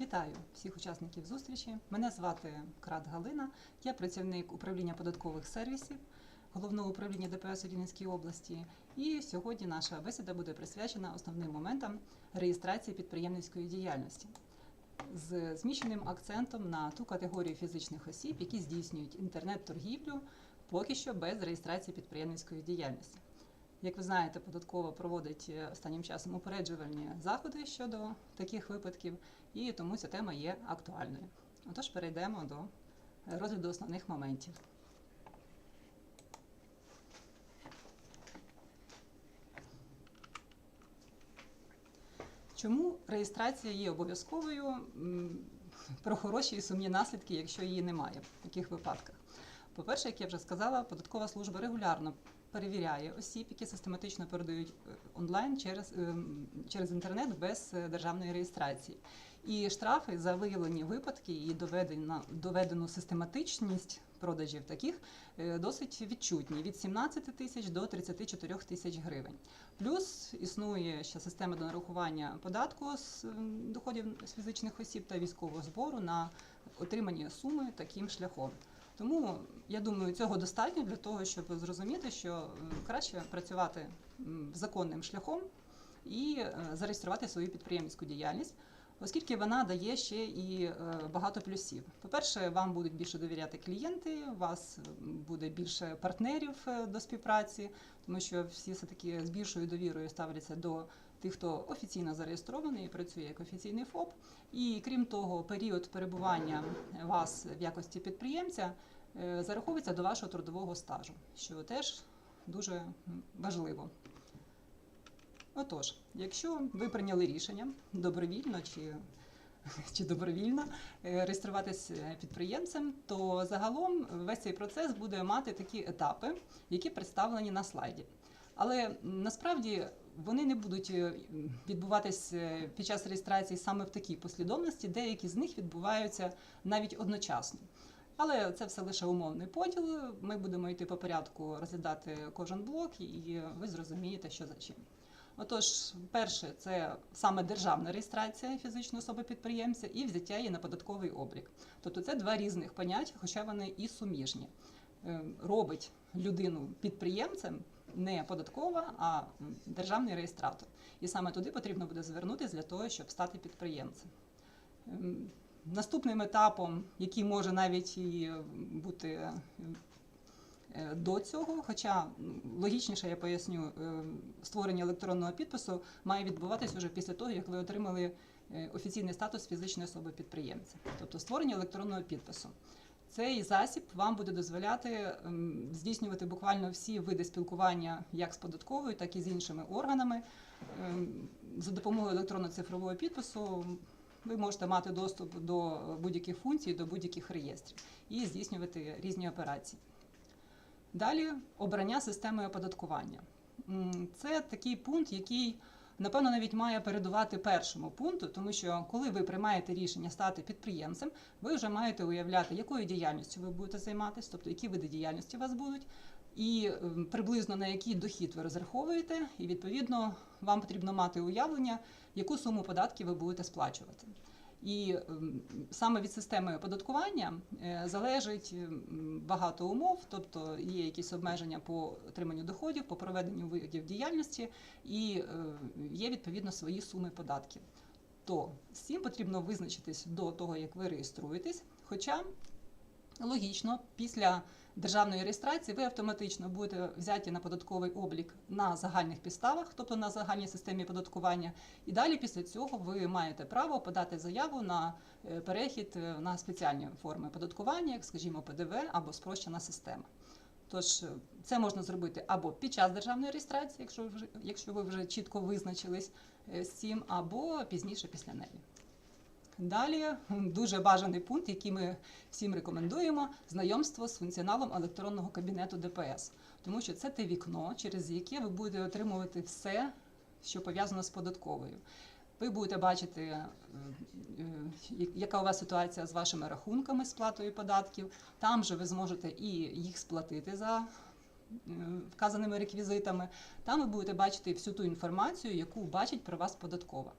Вітаю всіх учасників зустрічі. Мене звати Крат Галина. Я працівник управління податкових сервісів головного управління ДПС у Рівненській області. І сьогодні наша бесіда буде присвячена основним моментам реєстрації підприємницької діяльності з зміщеним акцентом на ту категорію фізичних осіб, які здійснюють інтернет-торгівлю поки що без реєстрації підприємницької діяльності. Як ви знаєте, податкова проводить е, останнім часом упереджувальні заходи щодо таких випадків, і тому ця тема є актуальною. Отож, перейдемо до розгляду основних моментів. Чому реєстрація є обов'язковою? Про хороші і сумні наслідки, якщо її немає в таких випадках. По-перше, як я вже сказала, податкова служба регулярно перевіряє осіб, які систематично передають е, онлайн через, ем, через інтернет без е, державної реєстрації. І штрафи за виявлені випадки і доведена, доведену систематичність продажів таких е, досить відчутні від 17 тисяч до 34 тисяч гривень. Плюс існує ще система до нарахування податку з ем, доходів з фізичних осіб та військового збору на отримані суми таким шляхом. Тому я думаю, цього достатньо для того, щоб зрозуміти, що е, краще працювати законним шляхом і е, зареєструвати свою підприємницьку діяльність, оскільки вона дає ще і е, багато плюсів. По-перше, вам будуть більше довіряти клієнти, у вас буде більше партнерів е, до співпраці, тому що всі все таки з більшою довірою ставляться до тих, хто офіційно зареєстрований і працює як офіційний ФОП. І крім того, період перебування вас в якості підприємця е, зараховується до вашого трудового стажу, що теж дуже важливо. Отож, якщо ви прийняли рішення добровільно чи, чи добровільно е, реєструватись е, підприємцем, то загалом весь цей процес буде мати такі етапи, які представлені на слайді. Але насправді вони не будуть е, відбуватись під час реєстрації саме в такій послідовності, деякі з них відбуваються навіть одночасно. Але це все лише умовний поділ. Ми будемо йти по порядку розглядати кожен блок, і ви зрозумієте, що за чим. Отож, перше, це саме державна реєстрація фізичної особи підприємця і взяття її на податковий облік. Тобто це два різних поняття, хоча вони і суміжні. Е, Робить людину підприємцем не податкова, а державний реєстратор. І саме туди потрібно буде звернутися для того, щоб стати підприємцем. Ем, Наступним етапом, який може навіть і бути до цього, хоча логічніше я поясню, е, створення електронного підпису має відбуватися вже після того, як ви отримали е, офіційний статус фізичної особи підприємця, тобто створення електронного підпису. Цей засіб вам буде дозволяти здійснювати буквально всі види спілкування як з податковою, так і з іншими органами. Ем, За допомогою електронно-цифрового підпису ви можете мати доступ до будь-яких функцій, до будь-яких реєстрів і здійснювати різні операції. Далі обрання системи оподаткування. Це такий пункт, який, напевно, навіть має передувати першому пункту, тому що коли ви приймаєте рішення стати підприємцем, ви вже маєте уявляти, якою діяльністю ви будете займатися, тобто які види діяльності у вас будуть, і приблизно на який дохід ви розраховуєте, і відповідно вам потрібно мати уявлення, яку суму податків ви будете сплачувати. І ем, саме від системи оподаткування е, залежить ем, багато умов, тобто є якісь обмеження по отриманню доходів, по проведенню видів діяльності, і е, є відповідно свої суми податків. То з цим потрібно визначитись до того, як ви реєструєтесь. Хоча логічно, після державної реєстрації ви автоматично будете взяті на податковий облік на загальних підставах, тобто на загальній системі податкування. І далі після цього ви маєте право подати заяву на е, перехід е, на спеціальні форми податкування, як, скажімо, ПДВ або спрощена система. Тож е, це можна зробити або під час державної реєстрації, якщо ви вже, якщо ви вже чітко визначились з цим, або пізніше після неї. Далі дуже бажаний пункт, який ми всім рекомендуємо знайомство з функціоналом електронного кабінету ДПС, тому що це те вікно, через яке ви будете отримувати все, що пов'язано з податковою. Ви будете бачити, е, е, яка у вас ситуація з вашими рахунками сплатою податків. Там же ви зможете і їх сплатити за е, вказаними реквізитами. Там ви будете бачити всю ту інформацію, яку бачить про вас податкова.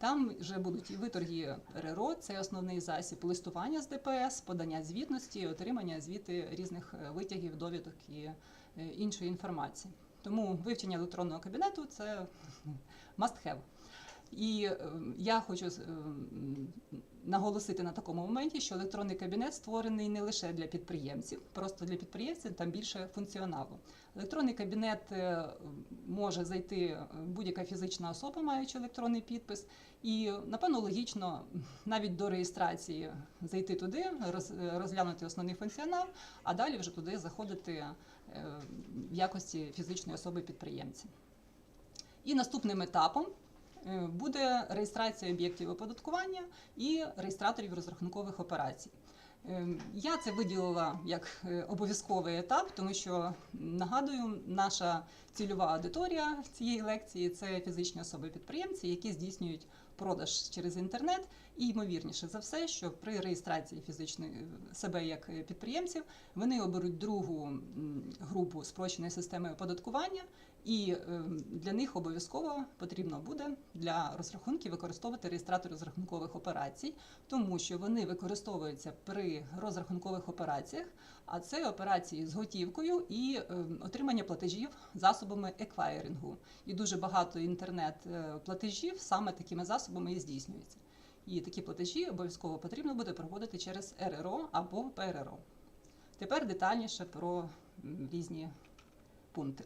Там вже будуть і виторги РРО, це основний засіб, листування з ДПС, подання звітності, отримання звіти різних е, витягів, довідок і е, іншої інформації. Тому вивчення електронного кабінету це must have. І е, я хочу наголосити на такому моменті, що електронний кабінет створений не лише для підприємців, просто для підприємців там більше функціоналу. Електронний кабінет е, може зайти е, будь-яка фізична особа, маючи електронний підпис, і напевно логічно навіть до реєстрації зайти туди, розглянути основний функціонал, а далі вже туди заходити е, в якості фізичної особи підприємця. І наступним етапом е, буде реєстрація об'єктів оподаткування і реєстраторів розрахункових операцій. Е, Я це виділила як е, обов'язковий етап, тому що нагадую, наша цільова аудиторія цієї лекції це фізичні особи-підприємці, які здійснюють продаж через інтернет, і ймовірніше за все, що при реєстрації фізичної е, себе як е, підприємців вони оберуть другу групу спрощеної системи оподаткування, і е, для них обов'язково потрібно буде для розрахунків використовувати реєстратор розрахункових операцій, тому що вони використовуються при розрахункових операціях, а це операції з готівкою і е, отримання платежів засобами еквайрингу. І дуже багато інтернет-платежів саме такими засобами і здійснюється. І такі платежі обов'язково потрібно буде проводити через РРО або ПРРО. Тепер детальніше про різні пункти.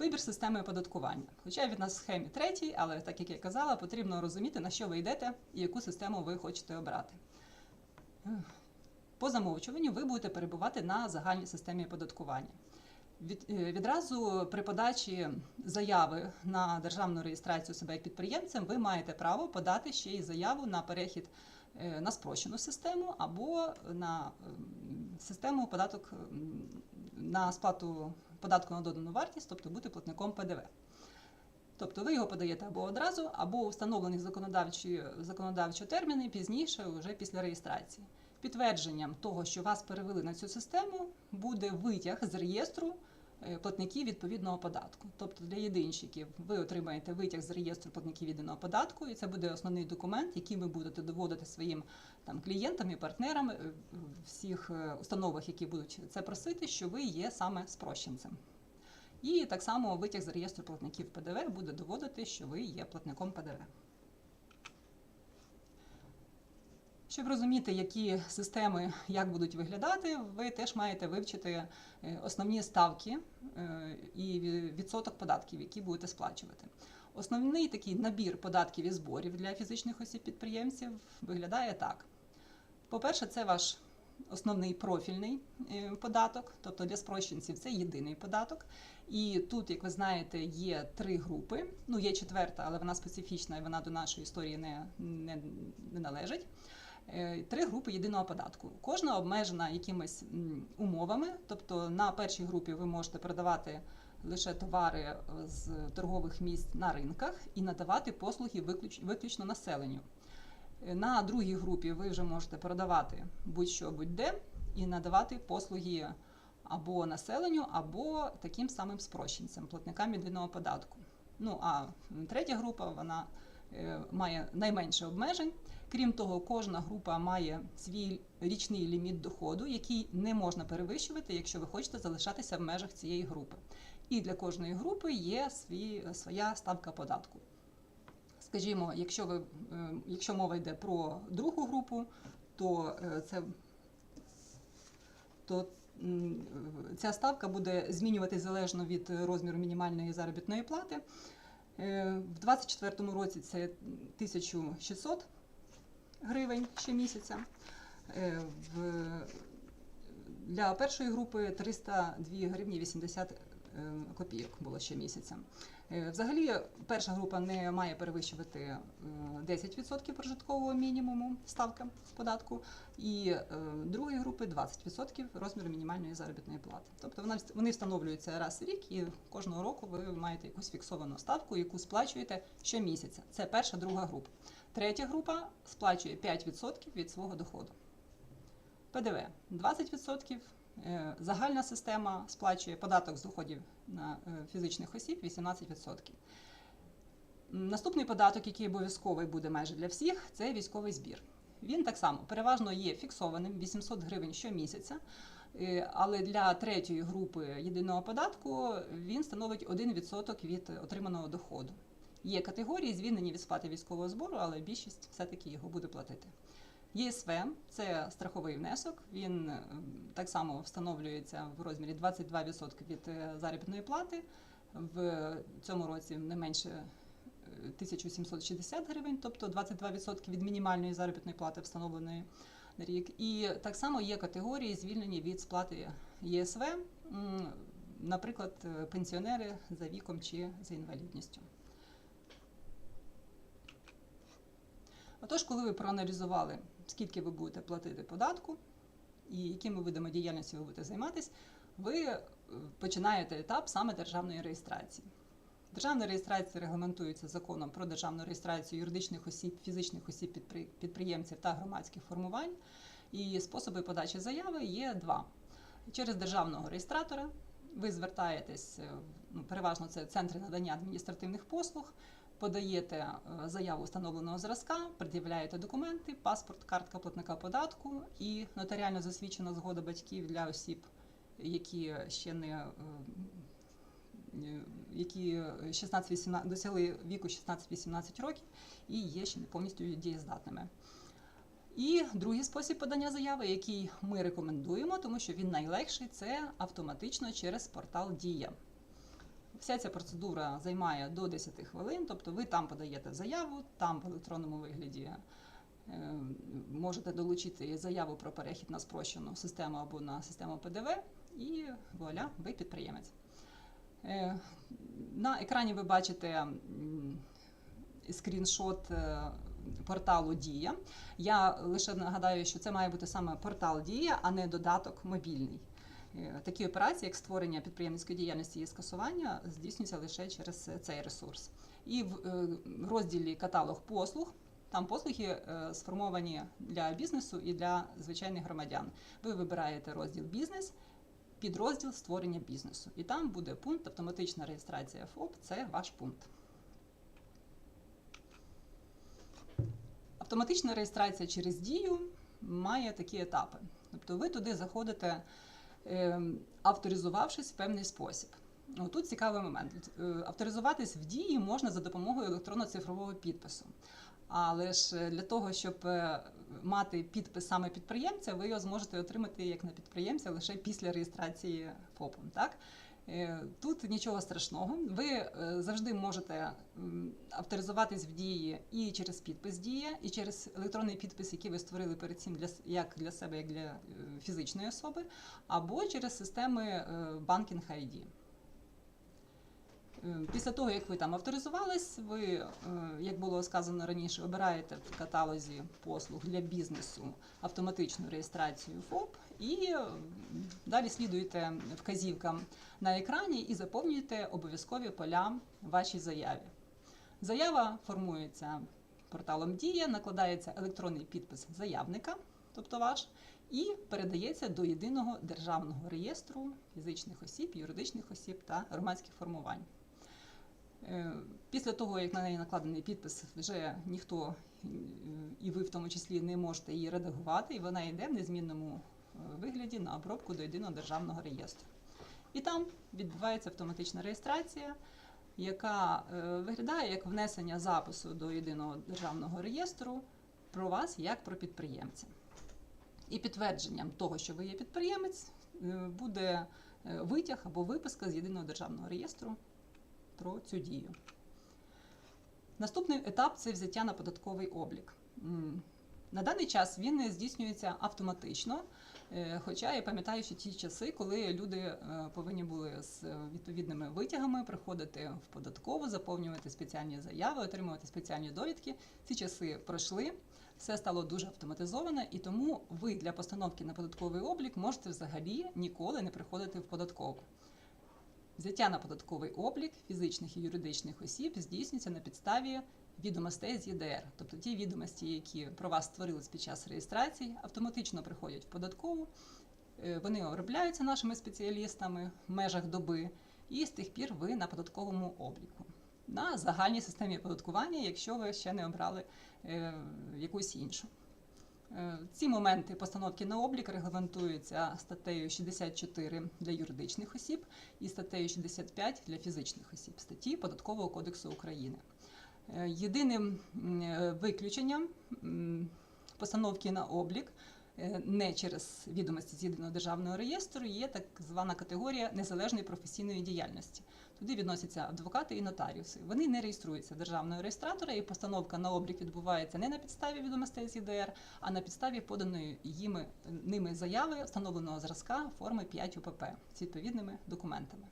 Вибір системи оподаткування. Хоча від нас схемі третій, але так як я казала, потрібно розуміти, на що ви йдете і яку систему ви хочете обрати. По замовчуванню ви будете перебувати на загальній системі оподаткування. Від, е, відразу при подачі заяви на державну реєстрацію себе як підприємцем ви маєте право подати ще й заяву на перехід е, на спрощену систему або на ем, систему податок ем, на сплату податку на додану вартість, тобто бути платником ПДВ. Тобто ви його подаєте або одразу, або у встановлені законодавчі, законодавчі терміни пізніше, вже після реєстрації. Підтвердженням того, що вас перевели на цю систему, буде витяг з реєстру платників відповідного податку. Тобто для єдинщиків ви отримаєте витяг з реєстру платників єдиного податку, і це буде основний документ, який ви будете доводити своїм там клієнтам і партнерам е, всіх е, установах, які будуть це просити, що ви є саме спрощенцем. І так само витяг з реєстру платників ПДВ буде доводити, що ви є платником ПДВ. Щоб розуміти, які системи як будуть виглядати, ви теж маєте вивчити е, основні ставки е, і відсоток податків, які будете сплачувати. Основний такий набір податків і зборів для фізичних осіб-підприємців виглядає так. По-перше, це ваш основний профільний е, податок, тобто для спрощенців це єдиний податок. І тут, як ви знаєте, є три групи. Ну, є четверта, але вона специфічна і вона до нашої історії не, не, не належить. Е, Три групи єдиного податку. Кожна обмежена якимись умовами. Тобто на першій групі ви можете продавати лише товари е, з торгових місць на ринках і надавати послуги виключ- виключно населенню. Е, На другій групі ви вже можете продавати будь-що будь-де і надавати послуги або населенню, або таким самим спрощенцям, платникам єдиного податку. Ну а третя група вона має найменше обмежень. Крім того, кожна група має свій річний ліміт доходу, який не можна перевищувати, якщо ви хочете залишатися в межах цієї групи. І для кожної групи є свій, своя ставка податку. Скажімо, якщо ви, е, якщо мова йде про другу групу, то е, це то ця ставка буде змінюватись залежно від розміру мінімальної заробітної плати. Е, В 2024 році це 1600 гривень щомісяця. Е, для першої групи 302 гривні 80 е, копійок було щомісяця. Е, Взагалі, перша група не має перевищувати е, 10% прожиткового мінімуму ставка з податку, і другої групи 20% розміру мінімальної заробітної плати. Тобто вони встановлюються раз в рік, і кожного року ви маєте якусь фіксовану ставку, яку сплачуєте щомісяця. Це перша, друга група. Третя група сплачує 5% від свого доходу. ПДВ 20%. Е, Загальна система сплачує податок з доходів на е, фізичних осіб 18%. Наступний податок, який обов'язковий буде майже для всіх, це військовий збір. Він так само переважно є фіксованим 800 гривень щомісяця. Е, Але для третьої групи єдиного податку він становить 1% від отриманого доходу. Є категорії, звільнені від сплати військового збору, але більшість все-таки його буде платити. ЄСВ це страховий внесок. Він е, так само встановлюється в розмірі 22% від е, заробітної плати. В цьому році не менше е, 1760 гривень, тобто 22% від мінімальної заробітної плати встановленої на рік. І так само є категорії, звільнені від сплати ЄСВ, наприклад, е, пенсіонери за віком чи за інвалідністю. Отож, коли ви проаналізували, скільки ви будете платити податку і якими видами діяльності ви будете займатися, ви е, починаєте етап саме державної реєстрації. Державна реєстрація регламентується законом про державну реєстрацію юридичних осіб, фізичних осіб, підприємців та громадських формувань. І способи подачі заяви є два. Через державного реєстратора ви звертаєтесь, е, ну, переважно це центри надання адміністративних послуг, подаєте е, заяву встановленого зразка, пред'являєте документи, паспорт, картка платника податку і нотаріально засвідчена згода батьків для осіб, які ще не е, е, які 16-18 досягли віку 16-18 років і є ще не повністю дієздатними. І другий спосіб подання заяви, який ми рекомендуємо, тому що він найлегший, це автоматично через портал Дія. Вся ця процедура займає до 10 хвилин, тобто ви там подаєте заяву, там в електронному вигляді е, можете долучити заяву про перехід на спрощену систему або на систему ПДВ, і вуаля, ви підприємець. Е, На екрані ви бачите скріншот е, порталу Дія. Я лише нагадаю, що це має бути саме портал Дія, а не додаток мобільний. Е, Такі операції, як створення підприємницької діяльності і скасування, здійснюються лише через цей ресурс. І в е, розділі каталог послуг. Там послуги е, сформовані для бізнесу і для звичайних громадян. Ви вибираєте розділ бізнес, підрозділ створення бізнесу. І там буде пункт автоматична реєстрація ФОП. Це ваш пункт. Автоматична реєстрація через дію має такі етапи. Тобто ви туди заходите, авторизувавшись в певний спосіб. Тут цікавий момент. Е, Авторизуватись в дії можна за допомогою електронно-цифрового підпису. Але ж е, для того, щоб е, мати підпис саме підприємця, ви його зможете отримати як на підприємця лише після реєстрації ФОПом. Так? Е, Тут нічого страшного. Ви е, завжди можете авторизуватись в дії і через підпис дія, і через електронний підпис, який ви створили перед цим для як для себе, як для е, фізичної особи, або через системи банкінг ID. Після того, як ви там авторизувались, ви, е, як було сказано раніше, обираєте в каталозі послуг для бізнесу автоматичну реєстрацію ФОП і е, далі слідуєте вказівкам на екрані і заповнюєте обов'язкові поля вашій заяві. Заява формується порталом Дія, накладається електронний підпис заявника, тобто ваш, і передається до єдиного державного реєстру фізичних осіб, юридичних осіб та громадських формувань. Е, Після того, як на неї накладений підпис, вже ніхто е, і ви в тому числі не можете її редагувати, і вона йде в незмінному е, вигляді на обробку до єдиного державного реєстру. І там відбувається автоматична реєстрація, яка виглядає як внесення запису до єдиного державного реєстру про вас як про підприємця. І підтвердженням того, що ви є підприємець, буде витяг або виписка з єдиного державного реєстру про цю дію. Наступний етап це взяття на податковий облік. На даний час він здійснюється автоматично, е, хоча я пам'ятаю, що ті часи, коли люди е, повинні були з е, відповідними витягами приходити в податкову, заповнювати спеціальні заяви, отримувати спеціальні довідки. Ці часи пройшли, все стало дуже автоматизоване, і тому ви для постановки на податковий облік можете взагалі ніколи не приходити в податкову. Взяття на податковий облік фізичних і юридичних осіб здійснюється на підставі відомостей з ЄДР. Тобто ті відомості, які про вас створились під час реєстрації, автоматично приходять в податкову, е, вони обробляються нашими спеціалістами в межах доби, і з тих пір ви на податковому обліку. на загальній системі оподаткування, якщо ви ще не обрали е, якусь іншу. Е, Ці моменти постановки на облік регламентуються статтею 64 для юридичних осіб і статтею 65 для фізичних осіб статті Податкового кодексу України. Е, Єдиним е, виключенням постановки на облік не через відомості з єдиного державного реєстру є так звана категорія незалежної професійної діяльності. Туди відносяться адвокати і нотаріуси. Вони не реєструються державного реєстратора, і постановка на облік відбувається не на підставі відомостей з ЄДР, а на підставі поданої їми ними заяви встановленого зразка форми 5 УПП з відповідними документами.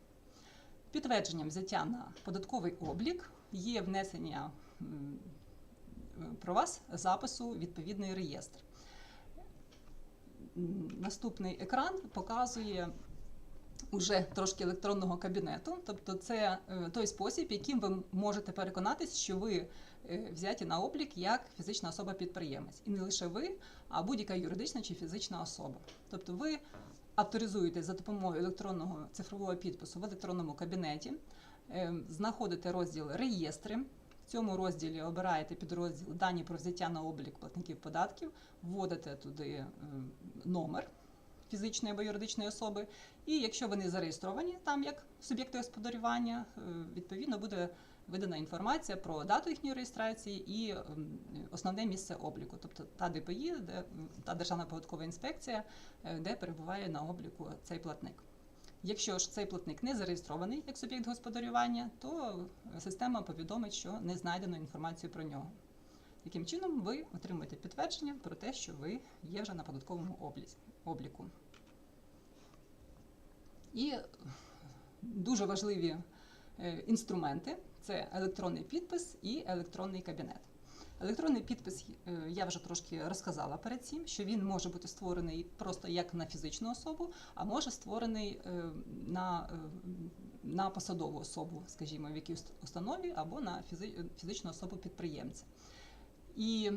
Підтвердженням взяття на податковий облік є внесення про вас запису відповідний реєстр. Наступний екран показує уже трошки електронного кабінету, тобто це е, той спосіб, яким ви можете переконатись, що ви е, взяті на облік як фізична особа-підприємець. І не лише ви, а будь-яка юридична чи фізична особа. Тобто ви авторизуєтесь за допомогою електронного цифрового підпису в електронному кабінеті, е, знаходите розділ реєстри. В цьому розділі обираєте підрозділ дані про взяття на облік платників податків, вводите туди номер фізичної або юридичної особи. І якщо вони зареєстровані там як суб'єкти господарювання, е, відповідно буде видана інформація про дату їхньої реєстрації і ем, основне місце обліку, тобто та ДПІ, де та Державна податкова інспекція, е, де перебуває на обліку цей платник. Якщо ж цей платник не зареєстрований як суб'єкт господарювання, то система повідомить, що не знайдено інформацію про нього. Таким чином, ви отримуєте підтвердження про те, що ви є вже на податковому облі- обліку. І дуже важливі е, інструменти це електронний підпис і електронний кабінет. Електронний підпис е, я вже трошки розказала перед цим, що він може бути створений просто як на фізичну особу, а може створений е, на, на посадову особу, скажімо, в якійсь установі або на фізичну особу підприємця. І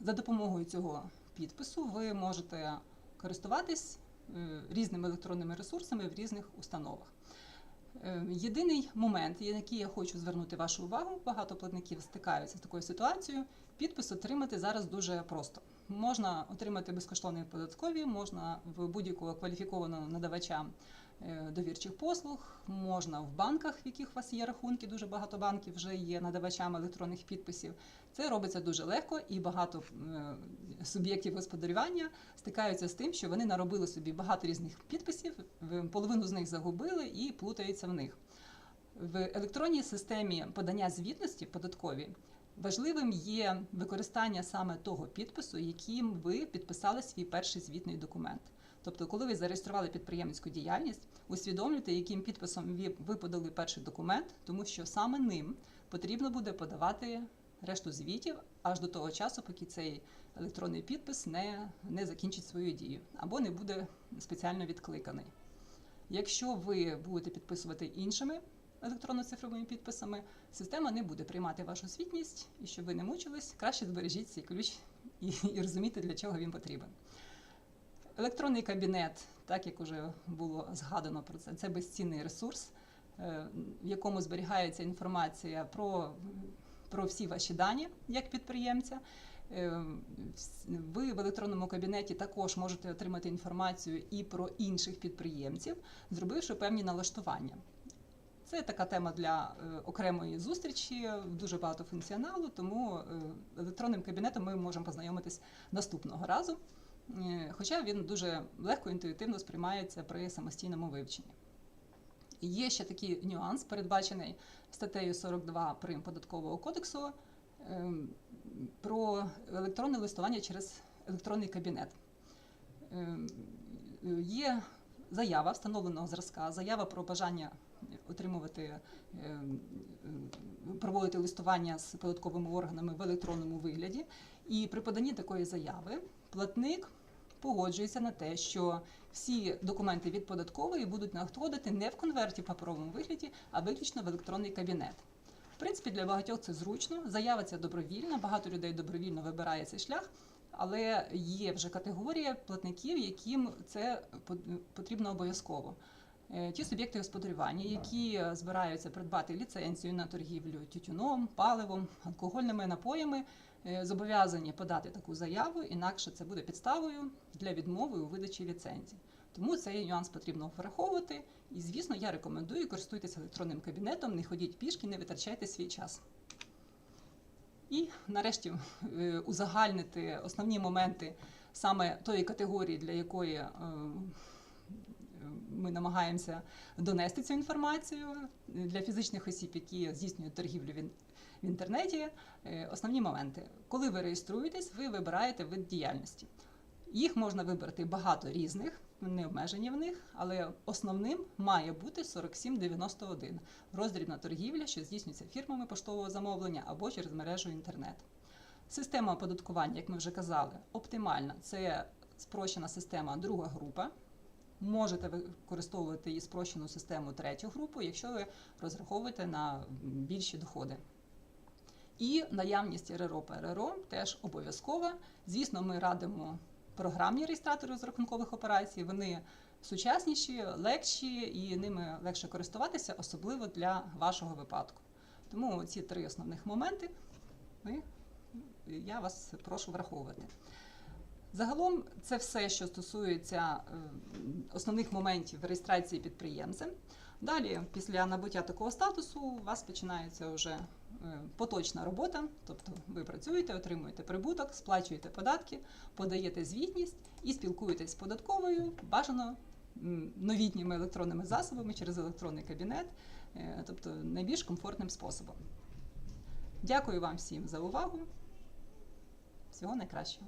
за допомогою цього підпису ви можете користуватись е, різними електронними ресурсами в різних установах. Е, Єдиний момент, на який я хочу звернути вашу увагу, багато платників стикаються з такою ситуацією. Підпис отримати зараз дуже просто. Можна отримати безкоштовні податкові, можна в будь-якого кваліфікованого надавача довірчих послуг, можна в банках, в яких у вас є рахунки. Дуже багато банків вже є надавачами електронних підписів. Це робиться дуже легко, і багато е, суб'єктів господарювання стикаються з тим, що вони наробили собі багато різних підписів, половину з них загубили і плутаються в них. В електронній системі подання звітності податкові важливим є використання саме того підпису, яким ви підписали свій перший звітний документ. Тобто, коли ви зареєстрували підприємницьку діяльність, усвідомлюйте, яким підписом ви- подали перший документ, тому що саме ним потрібно буде подавати решту звітів аж до того часу, поки цей електронний підпис не, не закінчить свою дію або не буде спеціально відкликаний. Якщо ви будете підписувати іншими електронно-цифровими підписами, система не буде приймати вашу звітність, і щоб ви не мучились, краще збережіть цей ключ і, і розумійте, для чого він потрібен. Електронний кабінет, так як вже було згадано про це, це безцінний ресурс, е, в якому зберігається інформація про, про всі ваші дані як підприємця. Е, Ви в електронному кабінеті також можете отримати інформацію і про інших підприємців, зробивши певні налаштування. Це така тема для е, окремої зустрічі, дуже багато функціоналу, тому електронним кабінетом ми можемо познайомитись наступного разу. Е, Хоча він дуже легко інтуїтивно сприймається при самостійному вивченні. Є ще такий нюанс, передбачений статтею 42 прим податкового кодексу ем, про електронне листування через електронний кабінет. Ем, Є заява встановленого зразка, заява про бажання отримувати ем, проводити листування з податковими органами в електронному вигляді. І при поданні такої заяви платник погоджується на те, що всі документи від податкової будуть надходити не в конверті в паперовому вигляді, а виключно в електронний кабінет. В принципі, для багатьох це зручно. Заява ця добровільна, багато людей добровільно вибирає цей шлях. Але є вже категорія платників, яким це потрібно обов'язково. Е, Ті суб'єкти господарювання, які е, збираються придбати ліцензію на торгівлю тютюном, паливом, алкогольними напоями, зобов'язані подати таку заяву, інакше це буде підставою для відмови у видачі ліцензії. Тому цей нюанс потрібно враховувати. І, звісно, я рекомендую користуйтесь електронним кабінетом, не ходіть пішки, не витрачайте свій час. І нарешті е, узагальнити основні моменти саме тої категорії, для якої е, ми намагаємося донести цю інформацію для фізичних осіб, які здійснюють торгівлю в ін- в інтернеті. Е, Основні моменти. Коли ви реєструєтесь, ви вибираєте вид діяльності. Їх можна вибрати багато різних, не обмежені в них, але основним має бути 4791 роздрібна торгівля, що здійснюється фірмами поштового замовлення або через мережу інтернет. Система оподаткування, як ми вже казали, оптимальна. Це спрощена система друга група. Можете використовувати і спрощену систему третю групу, якщо ви розраховуєте на більші доходи. І наявність РРО ПРРО теж обов'язкова. Звісно, ми радимо програмні реєстратори розрахункових операцій. Вони сучасніші, легші і ними легше користуватися, особливо для вашого випадку. Тому ці три основних моменти ми, я вас прошу враховувати. Загалом це все, що стосується е, основних моментів реєстрації підприємцем. Далі, після набуття такого статусу, у вас починається вже е, поточна робота, тобто ви працюєте, отримуєте прибуток, сплачуєте податки, подаєте звітність і спілкуєтесь з податковою, бажано новітніми електронними засобами через електронний кабінет, е, тобто найбільш комфортним способом. Дякую вам всім за увагу. Всього найкращого.